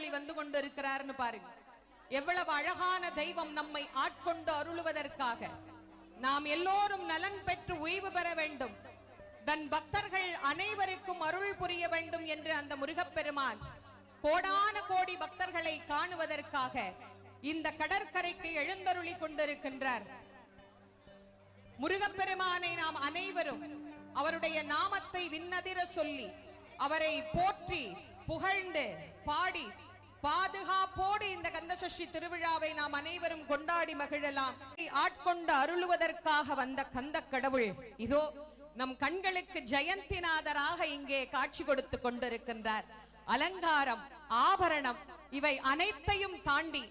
எழுந்தருளி வந்து கொண்டிருக்கிறார்னு பாருங்க. எவ்வளவு அழகான தெய்வம் நம்மை ஆட்கொண்டு அருளுவதற்காக. நாம் எல்லோரும் நலன் பெற்று ஓய்வு பெற வேண்டும். தன் பக்தர்கள் அனைவருக்கும் அருள் புரிய வேண்டும் என்று அந்த முருகப்பெருமான் கோடான கோடி பக்தர்களை காணுவதற்காக இந்த கடற்கரைக்கு எழுந்தருளி கொண்டிருக்கின்றார். முருகப்பெருமானை நாம் அனைவரும் அவருடைய நாமத்தை விண்ணதிர சொல்லி அவரை போற்றி புகழ்ந்து பாடி பாதுகாப்போடு இந்த கந்தசஷ்டி திருவிழாவை நாம் அனைவரும் கொண்டாடி மகிழலாம். ஆட்கொண்டு அருளுவதற்காக வந்த கந்த கடவுள் இதோ நம் கண்களுக்கு ஜெயந்திநாதராக இங்கே காட்சி கொடுத்து கொண்டிருக்கின்றார். அலங்காரம் ஆபரணம் இவை அனைத்தையும் தாண்டி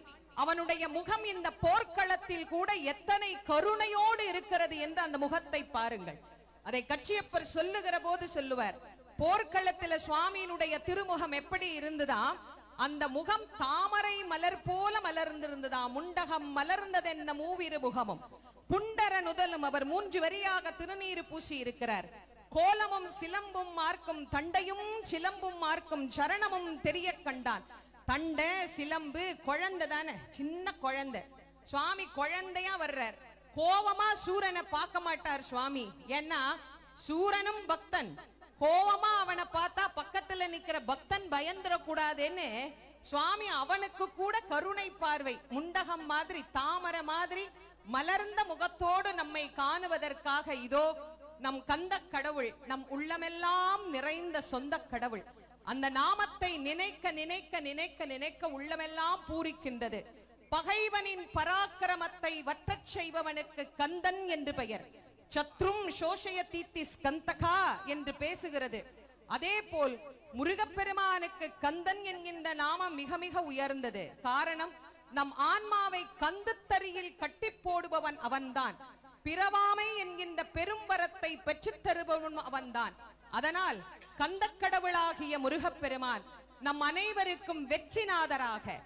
அவனுடைய முகம் இந்த போர்க்களத்தில் கூட எத்தனை கருணையோடு இருக்கிறது என்று அந்த முகத்தை பாருங்கள். அதை கட்சியப்பர் சொல்லுகிற போது சொல்லுவார் போர்க்களத்துல சுவாமியினுடைய திருமுகம் எப்படி இருந்துதான் அந்த முகம் தாமரை மலர் போல மலர்ந்திருந்ததா? முண்டகம் மலர்ந்ததென்ன மூவிரு முகமும்? புண்டர நுதலும் அவர் மூன்று வரியாக திருநீர் பூசி இருக்கிறார். கோலமும் சிலம்பும் மார்க்கும் தண்டையும் சிலம்பும் மார்க்கும் சரணமும் தெரிய கண்டான். தண்டை சிலம்பு குழந்தை தானே? சின்ன குழந்தை. சுவாமி குழந்தையா வர்றார். கோவமா சூரனை பார்க்க மாட்டார் சுவாமி. ஏன்னா சூரனும் பக்தன். கோவமா அவனை பார்த்தா பக்கத்துல நிக்கிற பக்தன் பயந்துடக்கூடாதுன்னு சுவாமி அவனுக்கு கூட கருணை பார்வை முண்டகம் மாதிரி தாமரை மாதிரி மலர்ந்த முகத்தோடு நம்மை காணுவதற்காக இதோ நம் கந்த கடவுள் நம் உள்ளமெல்லாம் நிறைந்த சொந்த கடவுள். அந்த நாமத்தை நினைக்க நினைக்க நினைக்க நினைக்க உள்ளமெல்லாம் பூரிக்கின்றது. பகைவனின் பராக்கிரமத்தை வற்றச் செய்பவனுக்கு கந்தன் என்று பெயர். சத்ரும் சோஷய தீத்தி ஸ்கந்தகா என்று பேசுகிறது. அதே போல் முருகப்பெருமானுக்கு கந்தன் என்கின்ற நாமம் மிக மிக உயர்ந்தது. காரணம் நம் ஆன்மாவை கந்து தறியில் கட்டி போடுபவன் அவன்தான். பிறவாமை என்கின்ற பெரும் வரத்தை பெற்றுத் தருபவன் அவன்தான். அதனால் கந்த கடவுளாகிய முருகப்பெருமான் நம் அனைவருக்கும் வெற்றிநாதராக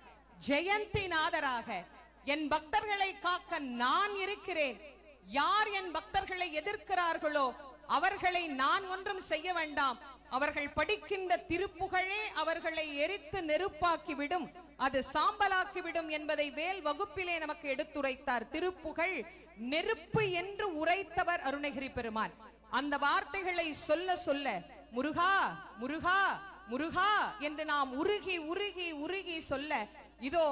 ஜெயந்திநாதராக என் பக்தர்களை காக்க நான் இருக்கிறேன். யார் என் பக்தர்களை எதிர்க்கிறார்களோ அவர்களை நான் ஒன்றும் செய்ய வேண்டாம். அவர்கள் படிக்கின்ற திருப்புகழே அவர்களை எரித்து நெருப்பாக்கி விடும் அது சாம்பலாக்கி விடும் என்பதை வேல் வகுப்பிலே நமக்கு எடுத்துரைத்தார். திருப்புகழ் நெருப்பு என்று உரைத்தவர் அருணகிரி பெருமான். அந்த வார்த்தைகளை சொல்ல சொல்ல முருகா முருகா முருகா என்று நாம் உருகி உருகி உருகி சொல்ல இதோ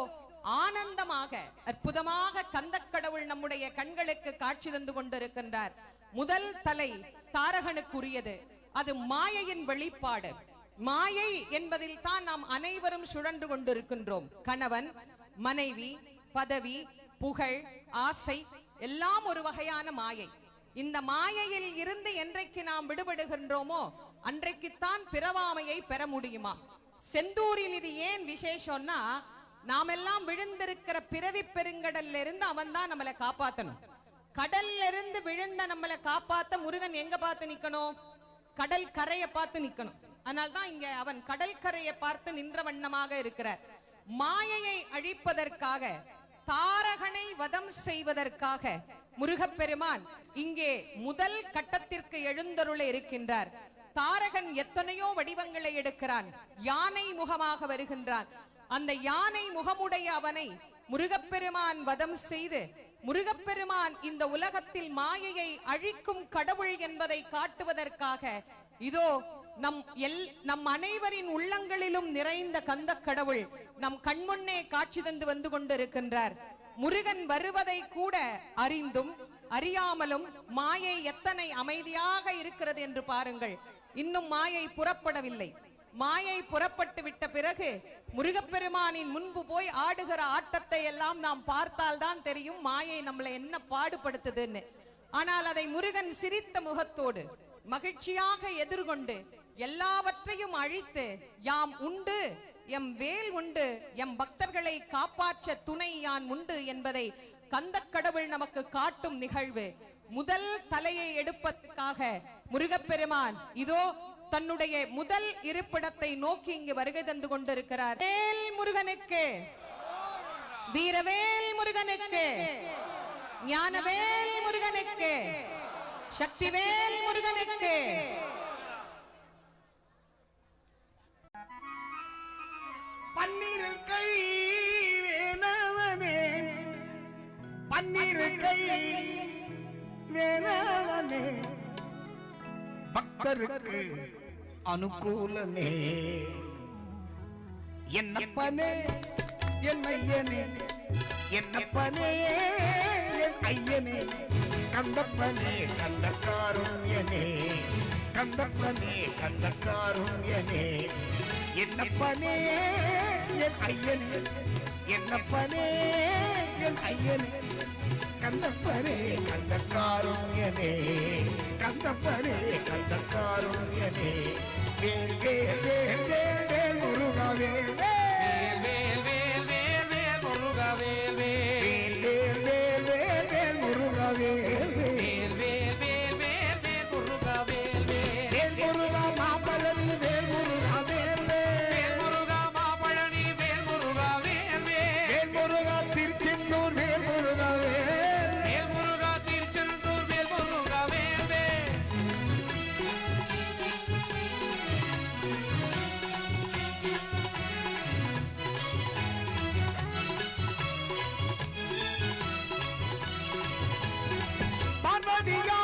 ஆனந்தமாக அற்புதமாக கந்தக்கடவுள் நம்முடைய கண்களுக்கு காட்சி தந்து கொண்டிருக்கின்றார். முதல் தலை தாரகனுக்குரியது. அது மாயையின் வெளிப்பாடு. மாயை என்பதில் தான் நாம் அனைவரும் சுழன்று கொண்டிருக்கின்றோம். கணவன் மனைவி பதவி புகழ் ஆசை எல்லாம் ஒரு வகையான மாயை. இந்த மாயையில் இருந்து என்றைக்கு நாம் விடுபடுகின்றோமோ அன்றைக்குத்தான் பிறவாமையை பெற முடியுமா? செந்தூரில் இது ஏன் விசேஷம்னா நாமெல்லாம் விழுந்திருக்கிற பிறவி பெருங்கடல்ல இருந்து அவன் தான் நம்மளை காப்பாத்தணும். கடல்ல இருந்து விழுந்த நம்மளை காப்பாத்த முருகன் எங்க பார்த்து நிக்கணும்? கடல் கரையை பார்த்து நிக்கணும். அதனால்தான் இங்க அவன் கடல் கரையை பார்த்து நின்ற வண்ணமாக இருக்கிறார். மாயையை அழிப்பதற்காக தாரகனை வதம் செய்வதற்காக முருகப்பெருமான் இங்கே முதல் கட்டத்திற்கு எழுந்தருள இருக்கின்றார். தாரகன் எத்தனையோ வடிவங்களை எடுக்கிறான். யானை முகமாக வருகின்றான். அந்த யானை முகமுடைய அவனை முருகப்பெருமான் வதம் செய்து முருகப்பெருமான் இந்த உலகத்தில் மாயையை அழிக்கும் கடவுள் என்பதை காட்டுவதற்காக இதோ நம் எல் நம் அனைவரின் உள்ளங்களிலும் நிறைந்த கந்த கடவுள் நம் கண்முன்னே காட்சி தந்து வந்து கொண்டிருக்கின்றார். முருகன் வருவதை கூட அறிந்தும் அறியாமலும் மாயை எத்தனை அமைதியாக இருக்கிறது என்று பாருங்கள். இன்னும் மாயை புறப்படவில்லை. மாயை புறப்பட்டு விட்ட பிறகு முருகப்பெருமானின் முன்பு போய் ஆடுகிற ஆட்டத்தை எல்லாம் நாம் பார்த்தால் தான் தெரியும் மாயை நம்மளை என்ன பாடுபடுத்துதுன்னு. ஆனால் அதை முருகன் சிரித்த முகத்தோடு மகிழ்ச்சியாக எதிர்கொண்டு எல்லாவற்றையும் அழித்து யாம் உண்டு எம் வேல் உண்டு எம் பக்தர்களை காப்பாற்ற துணை யான் உண்டு என்பதை கந்த கடவுள் நமக்கு காட்டும் நிகழ்வு. முதல் தலையை எடுப்பதற்காக முருகப்பெருமான் இதோ தன்னுடைய முதல் இருப்பிடத்தை நோக்கி இங்கு வருகை தந்து கொண்டிருக்கிறார். வேல் முருகனுக்கு. வீரவேல் முருகனுக்கு. ஞானவேல் முருகனுக்கு. சக்திவேல் முருகனுக்கு. பன்னீரில் கை வேணவனே. பன்னீர் கை வேணவனே. பக்தருக்கு அனுகூலமே. என்னப்பனே என் ஐயனே? என்னப்பனே என் ஐயனே? கந்தப்பனே கந்தக்காருண்யனே. கந்தப்பனே கந்தக்காருண்யனே. என்னப்பனே என் ஐயனே. என்னப்பனே என் ஐயனே. கந்தப்பரே கந்த காருண்யமே கந்தப்பரே கந்த காருண்யமே வேல் வேல் வேல் வேல் வேல் 你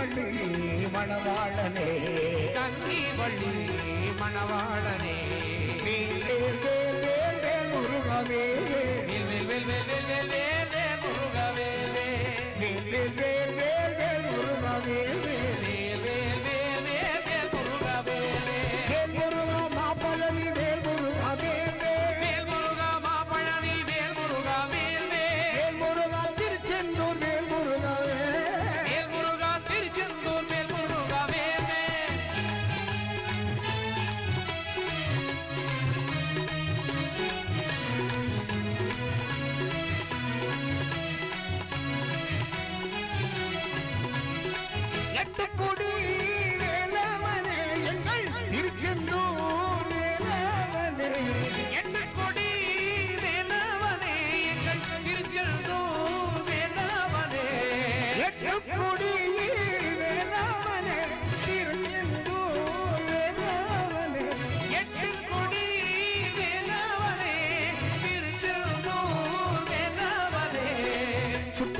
வள்ளி மணவாளனே. கங்கி வள்ளி மணவாளனே. மேல் மேல் மேல் மேல் முருகமே. மேல் மேல் மேல் மேல் மேல் மேல்.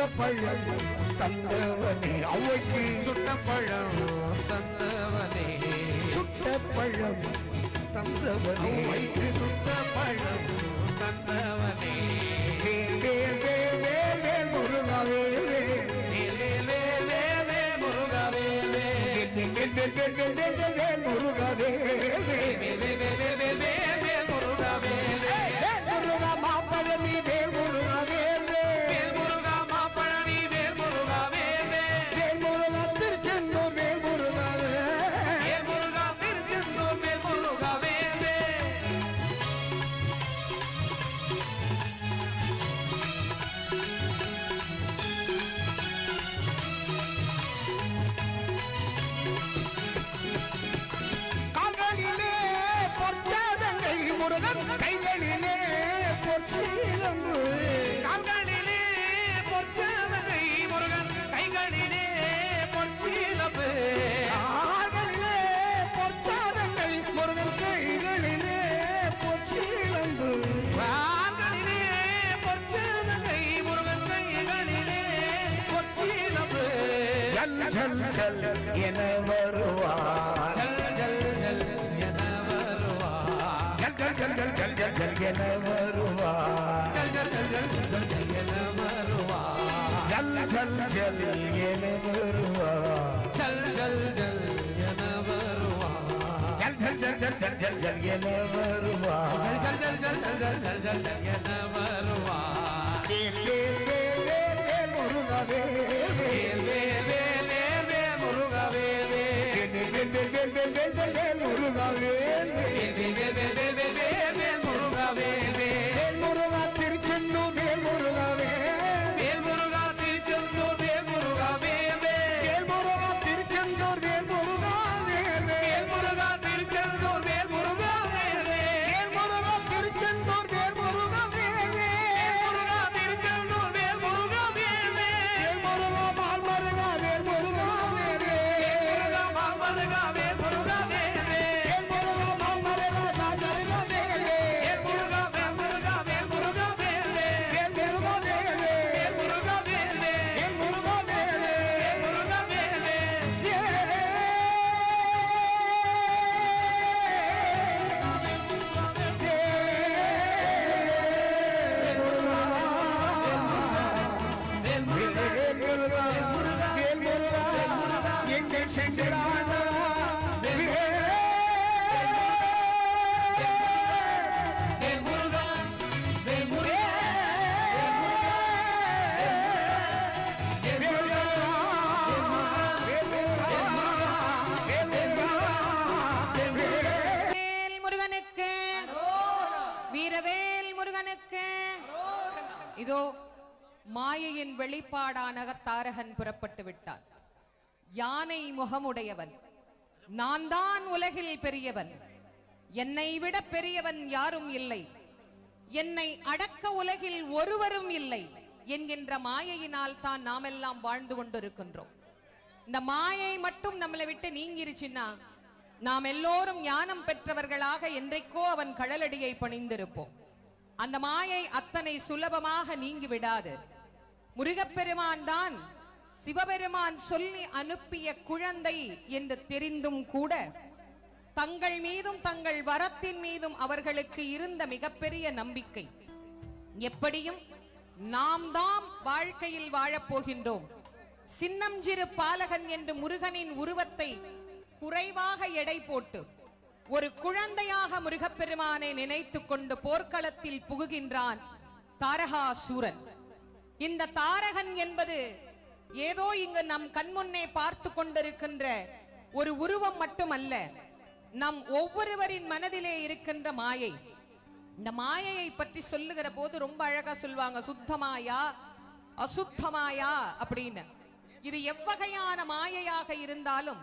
சுட்ட பழம் தந்தவனே அவைக்கு சுட்ட பழம் தந்தவனே சுட்ட பழம் தந்தவனே அவைக்கு சுட்ட பழம் தந்தவனே முருகவேலே முருகவேலே முருகவே கால்களிலே பொற்சலங்கை முருகன் கைகளிலே பொற்சீலப்பு. கால்களிலே பொற்சாதங்கை முருகன் கைகளிலே பொற்சீலம்பு கால்களிலே பொற்சலங்கை முருகன் கைகளிலே பொற்சீலப்பு. என வருவார். ஜல் ஜல் ஜல் ஜல் என வருவார் ஜல் ஜல் ஜல் ஜல் ஜல் ஜல் என வருவார் ஜல் ஜல் ஜல் என வருவார் ஜல் ஜல் ஜல் என வருவார் ஜல் ஜல் ஜல் ஜல் ஜல் ஜல் ஜல் என வருவார் ஜல் ஜல் ஜல் ஜல் ஜல் ஜல் ஜல் ஜல் என வருவார் வேல் வேல் வேல் வேல் வேல் முருகா வேல் வேல் வேல் வேல் வேல் வேல் வேல் முருகா வேல் வேல் வேல் வேல் வேல் வேல் வேல் வேல் வேல் புறப்பட்டு விட்டான் யானை முகமுடையவன் நான் தான் உலகில் பெரியவன். என்னை விட பெரியவன் யாரும் இல்லை. என்னை அடக்க உலகில் ஒருவரும் இல்லை என்கின்ற மாயையினால் தான் நாமெல்லாம் வாழ்ந்து கொண்டிருக்கின்றோம். இந்த மாயை மட்டும் நம்மளை விட்டு நீங்கிருச்சுன்னா நாம் எல்லோரும் ஞானம் பெற்றவர்களாக என்றைக்கோ அவன் கடலடியை பணிந்திருப்போம். அந்த மாயை அத்தனை சுலபமாக நீங்கி விடாது முருகப்பெருமான் தான் சிவபெருமான் சொல்லி அனுப்பிய குழந்தை என்று தெரிந்தும் கூட தங்கள் மீதும் தங்கள் வரத்தின் மீதும் அவர்களுக்கு இருந்த மிகப்பெரிய நம்பிக்கை. எப்படியும் நாம் தாம் வாழ்க்கையில் வாழப்போகின்றோம். சின்னஞ்சிறு பாலகன் என்று முருகனின் உருவத்தை குறைவாக எடை போட்டு ஒரு குழந்தையாக முருகப்பெருமானை நினைத்துக் கொண்டு போர்க்களத்தில் புகுகின்றான் தாரகாசூரன். இந்த தாரகன் என்பது ஏதோ இங்கு நம் கண்முன்னே பார்த்து கொண்டிருக்கின்ற ஒரு உருவம் மட்டுமல்ல நம் ஒவ்வொருவரின் மனதிலே இருக்கின்ற மாயை. இந்த மாயையை பற்றி சொல்லுகிற போது ரொம்ப அழகா சொல்லுவாங்க சுத்தமாயா அசுத்தமாயா அப்படின்னு. இது எவ்வகையான மாயையாக இருந்தாலும்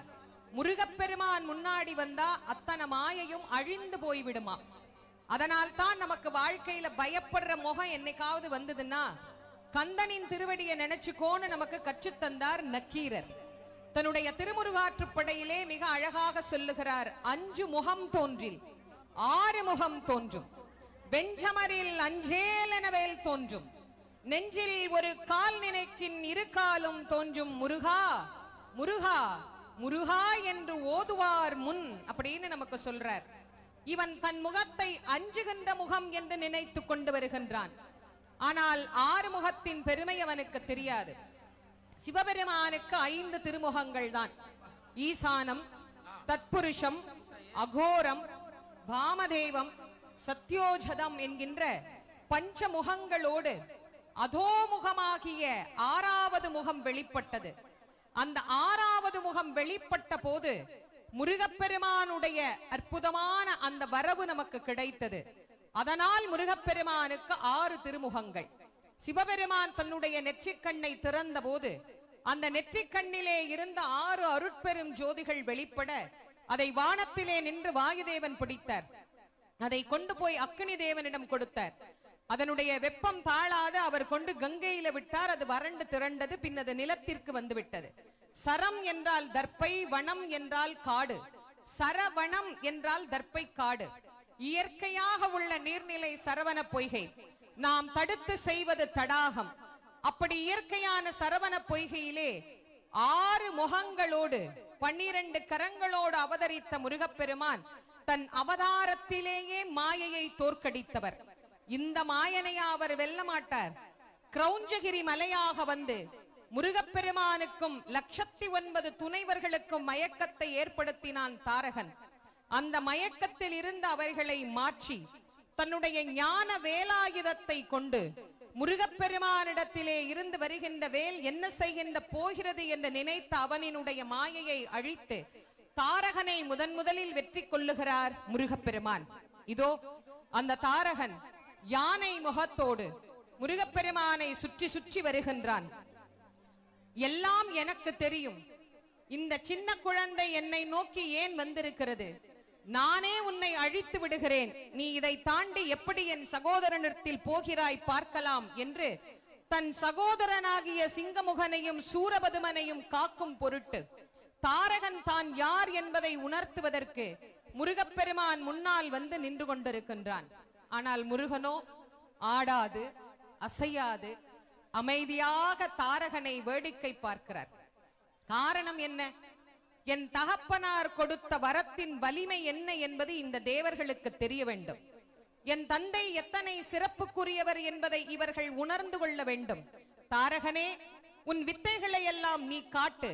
முருகப்பெருமான் முன்னாடி வந்தா அத்தனை மாயையும் அழிந்து போய்விடுமா அதனால் தான் நமக்கு வாழ்க்கையில பயப்படுற முகம் என்னைக்காவது வந்ததுன்னா கந்தனின் திருவடியை நினைச்சுக்கோன்னு நமக்கு கற்றுத்தந்தார் நக்கீரர். தன்னுடைய திருமுருகாற்றுப்படையிலே மிக அழகாக சொல்லுகிறார் அஞ்சு முகம் தோன்றில் ஆறு முகம் தோன்றும் வெஞ்சமரில் அஞ்சேலெனவேல் தோன்றும் நெஞ்சில் ஒரு கால் நினைக்கின் இரு காலும் தோன்றும் முருகா முருகா முருகா என்று ஓதுவார் முன் அப்படின்னு நமக்கு சொல்றார். இவன் தன் முகத்தை அஞ்சுகின்ற முகம் என்று நினைத்து கொண்டு வருகின்றான். ஆனால் ஆறு முகத்தின் பெருமை அவனுக்கு தெரியாது. சிவபெருமானுக்கு ஐந்து திருமுகங்கள் தான். ஈசானம் தத்புருஷம் அகோரம் பாமதேவம் சத்யோஜதம் என்கின்ற பஞ்சமுகங்களோடு அதோமுகமாகிய ஆறாவது முகம் வெளிப்பட்டது. அந்த ஆறாவது முகம் வெளிப்பட்ட போது முருகப்பெருமானுடைய அற்புதமான அந்த வரவு நமக்கு கிடைத்தது. அதனால் முருகப்பெருமானுக்கு ஆறு திருமுகங்கள். சிவபெருமான் தன்னுடைய நெற்றிக்கண்ணை திறந்த போது அந்த நெற்றிக்கண்ணிலே இருந்த ஆறு அருட்பெரும் ஜோதிகள் வெளிப்பட அதை வானத்திலே நின்று வாயுதேவன் பிடித்தார். அதை கொண்டு போய் அக்னி தேவனிடம் கொடுத்தார். அதனுடைய வெப்பம் தாழாத அவர் கொண்டு கங்கையில விட்டார். அது வறண்டு திரண்டது பின் அது நிலத்திற்கு வந்துவிட்டது. சரம் என்றால் தர்ப்பை வனம் என்றால் காடு. சரவணம் என்றால் தர்ப்பை காடு. இயற்கையாக உள்ள நீர்நிலை சரவண பொய்கை. நாம் தடுத்து செய்வது தடாகம். அப்படி இயற்கையான சரவண பொய்கையிலே ஆறு முகங்களோடு பன்னிரண்டு கரங்களோடு அவதரித்த முருகப்பெருமான் தன் அவதாரத்திலேயே மாயையை தோற்கடித்தவர். இந்த மாயனையா அவர் வெல்ல மாட்டார் கிரௌஞ்சகிரி மலையாக வந்து முருகப்பெருமானுக்கும் லட்சத்தி ஒன்பது துணைவர்களுக்கும் மயக்கத்தை ஏற்படுத்தினான் தாரகன். அந்த மயக்கத்தில் இருந்து அவர்களை மாற்றி தன்னுடைய ஞான வேலாயுதத்தை கொண்டு முருகப்பெருமானிடத்திலே இருந்து வருகின்ற வேல் என்ன செய்கின்ற போகிறது என்று நினைத்த அவனினுடைய மாயையை அழித்து தாரகனை முதன் முதலில் வெற்றி கொள்ளுகிறார் முருகப்பெருமான். இதோ அந்த தாரகன் யானை முகத்தோடு முருகப்பெருமானை சுற்றி சுற்றி வருகின்றான். எல்லாம் எனக்கு தெரியும். இந்த சின்ன குழந்தை என்னை நோக்கி ஏன் வந்திருக்கிறது? நானே உன்னை அழித்து விடுகிறேன். நீ இதை தாண்டி எப்படி என் சகோதரனிடத்தில் போகிறாய் பார்க்கலாம் என்று தன் சகோதரனாகிய சிங்கமுகனையும் சூரபதுமனையும் காக்கும் பொருட்டு தாரகன் தான் யார் என்பதை உணர்த்துவதற்கு முருகப்பெருமான் முன்னால் வந்து நின்று கொண்டிருக்கின்றான். ஆனால் முருகனோ ஆடாது அசையாது அமைதியாக தாரகனை வேடிக்கை பார்க்கிறார். காரணம் என்ன? என் தகப்பனார் கொடுத்த வரத்தின் வலிமை என்ன என்பது இந்த தேவர்களுக்கு தெரிய வேண்டும். என் தந்தை எத்தனை சிறப்புக்குரியவர் என்பதை இவர்கள் உணர்ந்து கொள்ள வேண்டும். தாரகனே உன் வித்தைகளை எல்லாம் நீ காட்டு.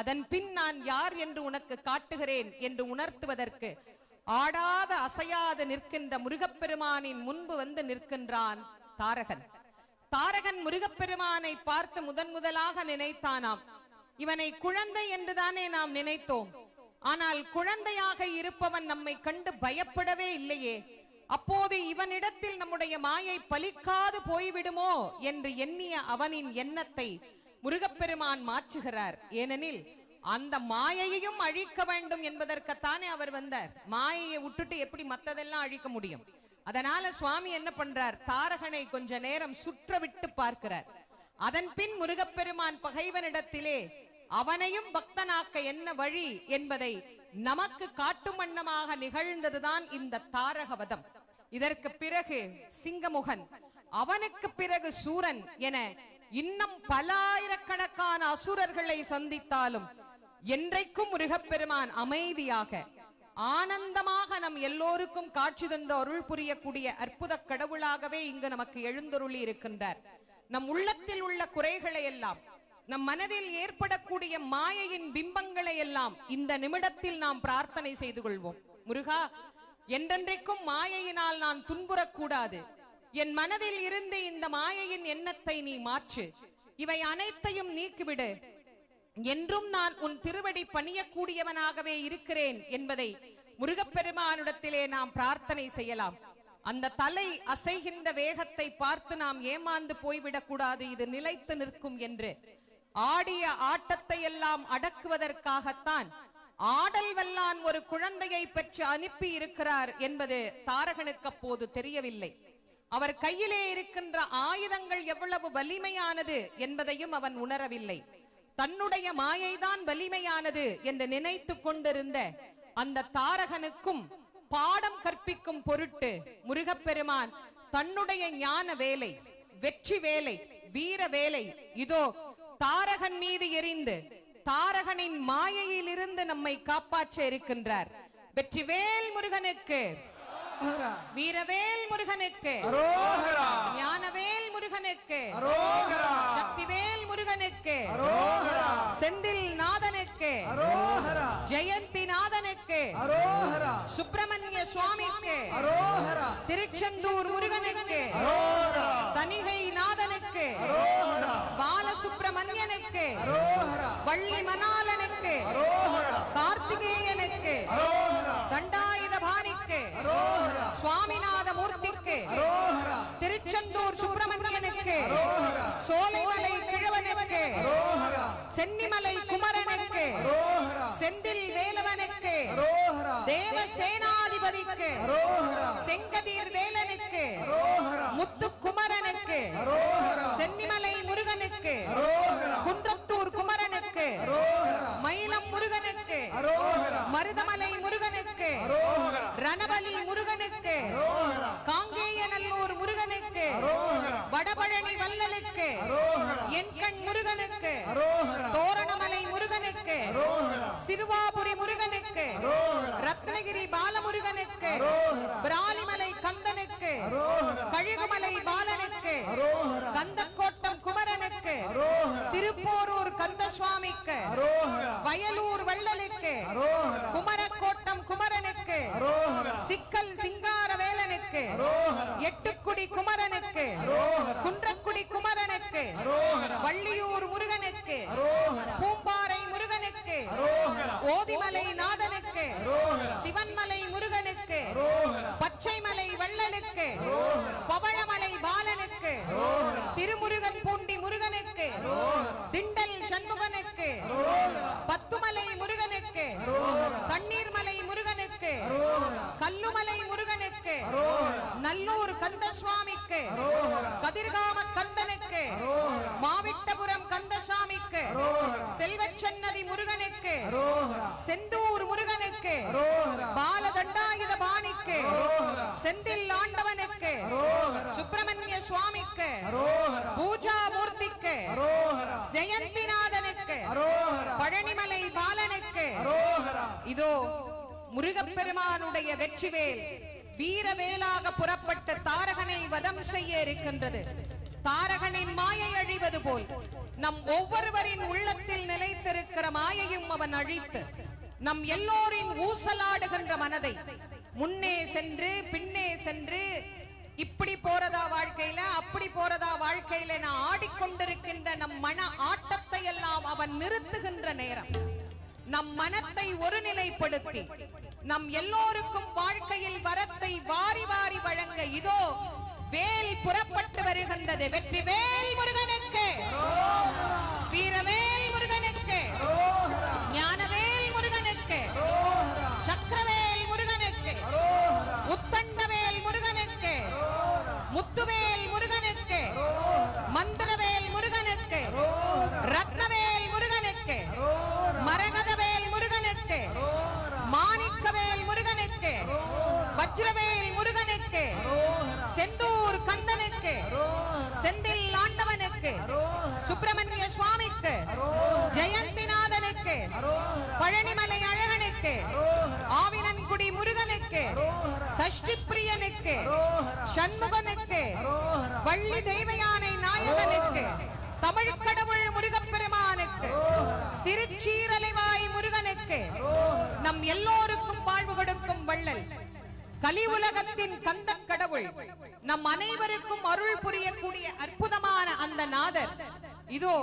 அதன் பின் நான் யார் என்று உனக்கு காட்டுகிறேன் என்று உணர்த்துவதற்கு ஆடாத அசையாது நிற்கின்ற முருகப்பெருமானின் முன்பு வந்து நிற்கின்றான் தாரகன். தாரகன் முருகப்பெருமானை பார்த்து முதன் முதலாக நினைத்தானாம். இவனை குழந்தை என்றுதானே நாம் நினைத்தோம். ஆனால் குழந்தையாக இருப்பவன் நம்மை கண்டு பயப்படவே இல்லையே. அப்போது இவனிடத்தில் நம்முடைய மாயை பலிக்காது போய்விடுமோ என்று எண்ணிய அவனின் எண்ணத்தை முருகப்பெருமான் மாற்றுகிறார். ஏனெனில் அந்த மாயையையும் அழிக்க வேண்டும் என்பதற்குத்தானே அவர் வந்தார். மாயையை விட்டுட்டு எப்படி மத்ததெல்லாம் அழிக்க முடியும்? அதனால சுவாமி என்ன பண்றார்? தாரகனை கொஞ்ச நேரம் சுற்ற விட்டு பார்க்கிறார். அதன் பின் முருகப்பெருமான் பகைவனிடத்திலே அவனையும் பக்தனாக்க என்ன வழி என்பதை நமக்கு காட்டும் வண்ணமாக நிகழ்ந்ததுதான் இந்த தாரகவதம். இதற்கு பிறகு சிங்கமுகன் அவனுக்கு பிறகு சூரன் என இன்னும் பல ஆயிரக்கணக்கான அசுரர்களை சந்தித்தாலும் என்றைக்கும் முருகப்பெருமான் அமைதியாக ஆனந்தமாக நம் எல்லோருக்கும் காட்சி தந்து அருள் புரியக்கூடிய அற்புத கடவுளாகவே இங்கு நமக்கு எழுந்தருளி இருக்கின்றார் நம் உள்ளத்தில் உள்ள குறைகளை எல்லாம் நம் மனதில் ஏற்படக்கூடிய மாயையின் பிம்பங்களை எல்லாம் இந்த நிமிடத்தில் நாம் பிரார்த்தனை செய்து கொள்வோம். முருகா என்றென்றைக்கும் மாயையினால் நான் துன்புறக்கூடாது. என் மனதில் இருந்து இந்த மாயையின் எண்ணத்தை நீ மாற்று. இவை அனைத்தையும் நீக்கிவிடு. என்றும் நான் உன் திருவடி பணியக்கூடியவனாகவே இருக்கிறேன் என்பதை முருகப்பெருமானிடத்திலே நாம் பிரார்த்தனை செய்யலாம். அந்த தலை அசைகின்ற வேகத்தை பார்த்து நாம் ஏமாந்து போய்விடக் கூடாது இது நிலைத்து நிற்கும் என்று ஆடிய ஆட்டத்தை எல்லாம் அடக்குவதற்காகத்தான் ஆடல் வல்லான் ஒரு குழந்தையை பெற்று அனுப்பி இருக்கிறார் என்பது தாரகனுக்கு அப்போது தெரியவில்லை. அவர் கையிலே இருக்கின்ற ஆயுதங்கள் எவ்வளவு வலிமையானது என்பதையும் அவன் உணரவில்லை. தன்னுடைய மாயைதான் வலிமையானது என்று நினைத்துக் கொண்டிருந்த அந்த தாரகனுக்கும் பாடம் கற்பிக்கும் பொருட்டு முருகப்பெருமான் தன்னுடைய ஞான வேலை வெற்றி வேலை வீர வேலை இதோ தாரகன் மீது எரிந்து தாரகனின் மாயையிலிருந்து நம்மை காப்பாற்ற இருக்கின்றார். வெற்றிவேல் முருகனுக்கு வீரவேல் முருகனுக்கு ஞானவேல் முருகனுக்கு சக்திவேல் முருகனுக்கு செந்தில் நாதனுக்கு ஜெயந்தி அரோகரா. சுப்பிரமணிய சுவாமிக்கு. அரோகரா. திருச்செந்தூர் முருகனுக்கு. அரோகரா. தணிகை நாதனுக்கு. பாலசுப்பிரமணியனுக்கு அரோகரா. வள்ளி மணாலனுக்கு அரோகரா. கார்த்திகேயனுக்கு. தண்டாயுதபாணிக்கு. அரோகரா. சுவாமிநாத மூர்த்திக்கு திருச்செந்தூர் சுப்பிரமணியனுக்கு சென்னிமலை குமரனுக்கு செந்தில் வேலவனுக்கு தேவ சேனாதிபதிக்கு செங்கதீர் வேலனுக்கு முத்துக்குமரனுக்கு சென்னிமலை முருகனுக்கு குன்றத்தூர் குமரனுக்கு மயிலம் முருகனுக்கு மருதமலை முருகனுக்கு ரணபலி முருகனுக்கு காங்கேயநல்லூர் முருகனுக்கு வடபழனி வல்லலுக்கு என்கண் முருகனுக்கு. தோரணமலை முருகனுக்கு. சிறுவாபுரி முருகனுக்கு. ரத்னகிரி பாலமுருகனுக்கு. பிராலிமலை கந்தனுக்கு. கழுகுமலை பாலனுக்கு. கந்தக்கோட்டம் குமரனுக்கு. திருப்போரூர் கந்தசுவாமிக்கு. அரோகரா. வயலூர் வள்ளலுக்கு. குமரக்கோட்டம் குமரனுக்கு. சிக்கல் சிங்காரவேலனுக்கு அரோகரா. எட்டுக்குடி குமரனுக்கு. குன்றக்குடி குமரனுக்கு. வள்ளியூர் முருகனுக்கு. பூம்பாறை முருகனுக்கு. ஓதிமலை நாதனுக்கு. சிவன்மலை முருகனுக்கு. பச்சைமலை வள்ளலுக்கு. பவழமலை பாலனுக்கு. திருமுருகன் பூண்டி முருகனுக்கு. திண்டல் சண்முகனுக்கு. பத்துமலை முருகனுக்கு தண்ணீர்மலை முருகனுக்கு கல்லுமலை முருகனுக்கு நல்லூர் கந்தசுவாமிக்கு கதிர்காம கந்தனுக்கு மாவிட்டபுரம் கந்தசாமிக்கு செல்வச்சன்னதி முருகனுக்கு செந்தூர் முருகனுக்கு பாலதண்டாயுத பாணிக்கு செந்தில் ஆண்டவனுக்கு சுப்பிரமணிய சுவாமிக்கு பூஜா மூர்த்திக்கு ஜெயந்திநாதனுக்கு பழனிமலை பாலனுக்கு இதோ முருகப்பெருமானுடைய வெற்றிவேல். வீரவேலாக புறப்பட்ட தாரகனை வதம் செய்ய இருக்கின்றது. தாரகனின் மாயை அழிவது போல் நம் ஒவ்வொருவரின் உள்ளத்தில் நிலைத்திருக்கிற மாயையும் அவன் அழித்து நம் எல்லோரின் ஊசலாடுகின்ற மனதை முன்னே சென்று பின்னே சென்று இப்படி போறதா வாழ்க்கையில அப்படி போறதா வாழ்க்கையில நான் ஆடிக்கொண்டிருக்கின்ற நம் மன ஆட்டத்தை எல்லாம் அவன் நிறுத்துகின்ற நேரம். நம் மனத்தை ஒருநிலைப்படுத்தி நம் எல்லோருக்கும் வாழ்க்கையில் வரத்தை வாரி வாரி வழங்க இதோ வேல் புறப்பட்டு வருகின்றது. வெற்றி வேல் முருகனுக்கு. வீரவேல் செந்தில் ஆண்டவனுக்கு சுப்பிரமணிய சுவாமிக்கு ஜெயந்திநாதனுக்கு பழனிமலை அழகனுக்கு ஆவினன்குடி முருகனுக்கு சஷ்டி பிரியனுக்கு சண்முகனுக்கு வள்ளி தெய்வயானை நாயகனுக்கு தமிழ் கடவுள் முருகப்பெருமானுக்கு திருச்சீரலைவாய் முருகனுக்கு நம் எல்லோருக்கும் வாழ்வு கொடுக்கும் வள்ளல். கலி உலகத்தின் கந்த கடவுள். நம் அனைவருக்கும் அருள் புரியக்கூடிய அற்புதமான அந்த நாதர். இதோ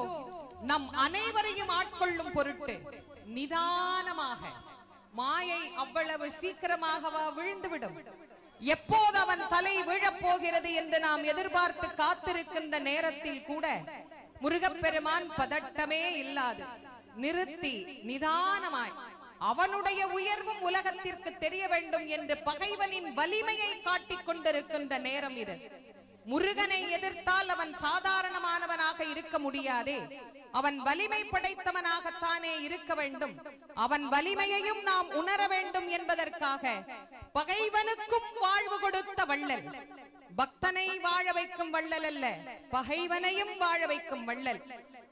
நம் அனைவரையும் ஆட்கொள்ளும் பொருட்டு நிதானமாக மாயை அவ்வளவு சீக்கிரமாகவா விழுந்துவிடும்? எப்போது அவன் தலை விழப் போகிறது என்று நாம் எதிர்பார்த்து காத்திருக்கின்ற நேரத்தில் கூட முருகப்பெருமான் பதட்டமே இல்லாது நிறுத்தி நிதானமாய் அவனுடைய உயர்வும் உலகத்திற்கு தெரிய வேண்டும் என்று பகைவனின் வலிமையை காட்டிக் கொண்டிருக்கின்ற நேரம் இது. முருகனை எதிர்த்தால் அவன் சாதாரணமானவனாக இருக்க முடியாதே. அவன் வலிமை படைத்தவனாகத்தானே இருக்க வேண்டும். அவன் வலிமையையும் நாம் உணர வேண்டும் என்பதற்காக பகைவனுக்கும் வாழ்வு கொடுத்த வள்ளல். பக்தனை வாழ வைக்கும் வள்ளல் அல்ல பகைவனையும் வாழ வைக்கும் வள்ளல்.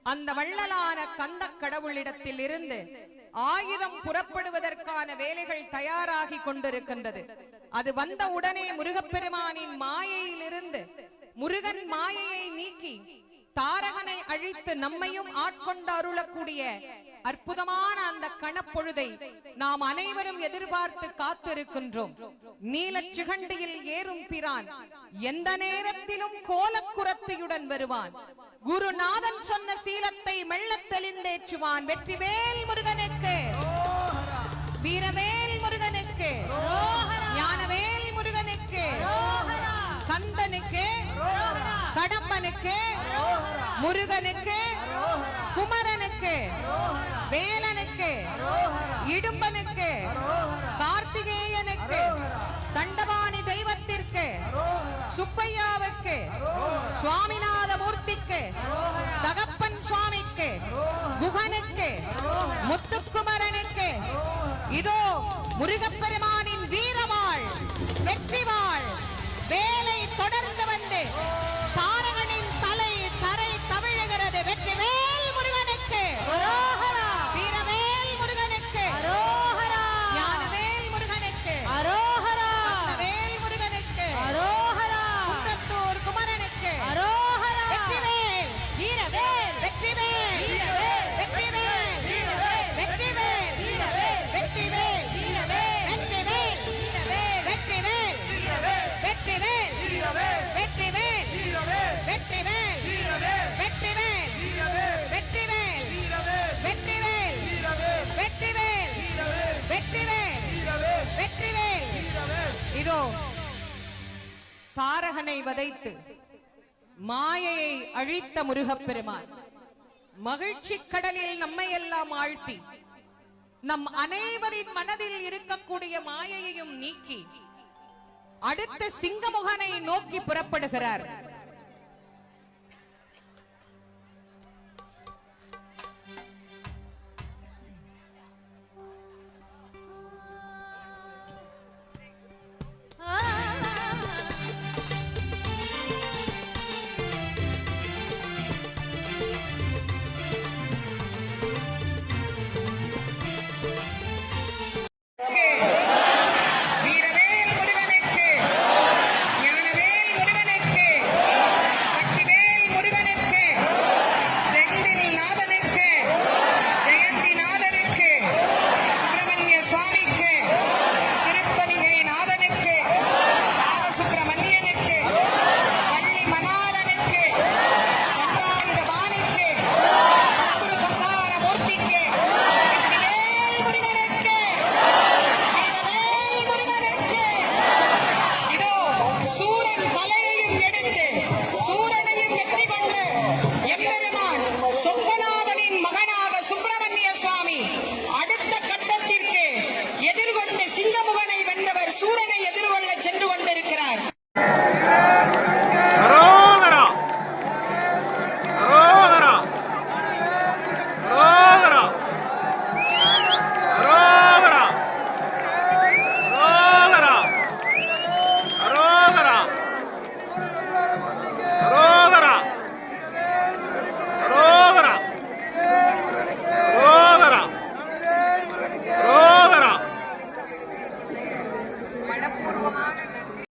அந்த வள்ளலான கந்த கடவுளிடத்தில் இருந்து ஆயுதம் புறப்படுவதற்கான வேலைகள் தயாராகி கொண்டிருக்கின்றது. அது வந்த உடனே முருகப்பெருமானின் மாயையிலிருந்து முருகன் மாயையை நீக்கி தாரகனை அழித்து நம்மையும் ஆட்கொண்டு அருளக்கூடிய அற்புதமான அந்த கணப்பொழுதை நாம் அனைவரும் எதிர்பார்த்து காத்திருக்கின்றோம். நீலச் சிகண்டியில் ஏறும் பிரான் எந்த நேரத்திலும் கோலக்குரத்தையுடன் வருவான். குருநாதன் சொன்ன சீலத்தை மெல்லத் தெளிந்தேற்றுவான். வெற்றிவேல் முருகனுக்கு. வீரவேல் முருகனுக்கு. ஞானவேல் முருகனுக்கு. கந்தனுக்கு. கடம்பனுக்கு. முருகனுக்கு. குமரனுக்கு. வேலனுக்கு இடும்பனுக்கு கார்த்திகேயனுக்கு தண்டபாணி தெய்வத்திற்கு சுப்பையாவுக்கு சுவாமிநாத மூர்த்திக்கு தகப்பன் சுவாமிக்கு குகனுக்கு முத்துக்குமரனுக்கு இதோ முருகப்பெருமானின் வீரவாள் வெற்றிவாள் வேலை தொடர்ந்து வந்து தாரகனின் அழித்த முருகப்பெருமான். மகிழ்ச்சி கடலில் நம்மை எல்லாம் ஆழ்த்தி நம் அனைவரின் மனதில் இருக்கக்கூடிய மாயையையும் நீக்கி அடுத்த சிங்கமுகனை நோக்கி புறப்படுகிறார்.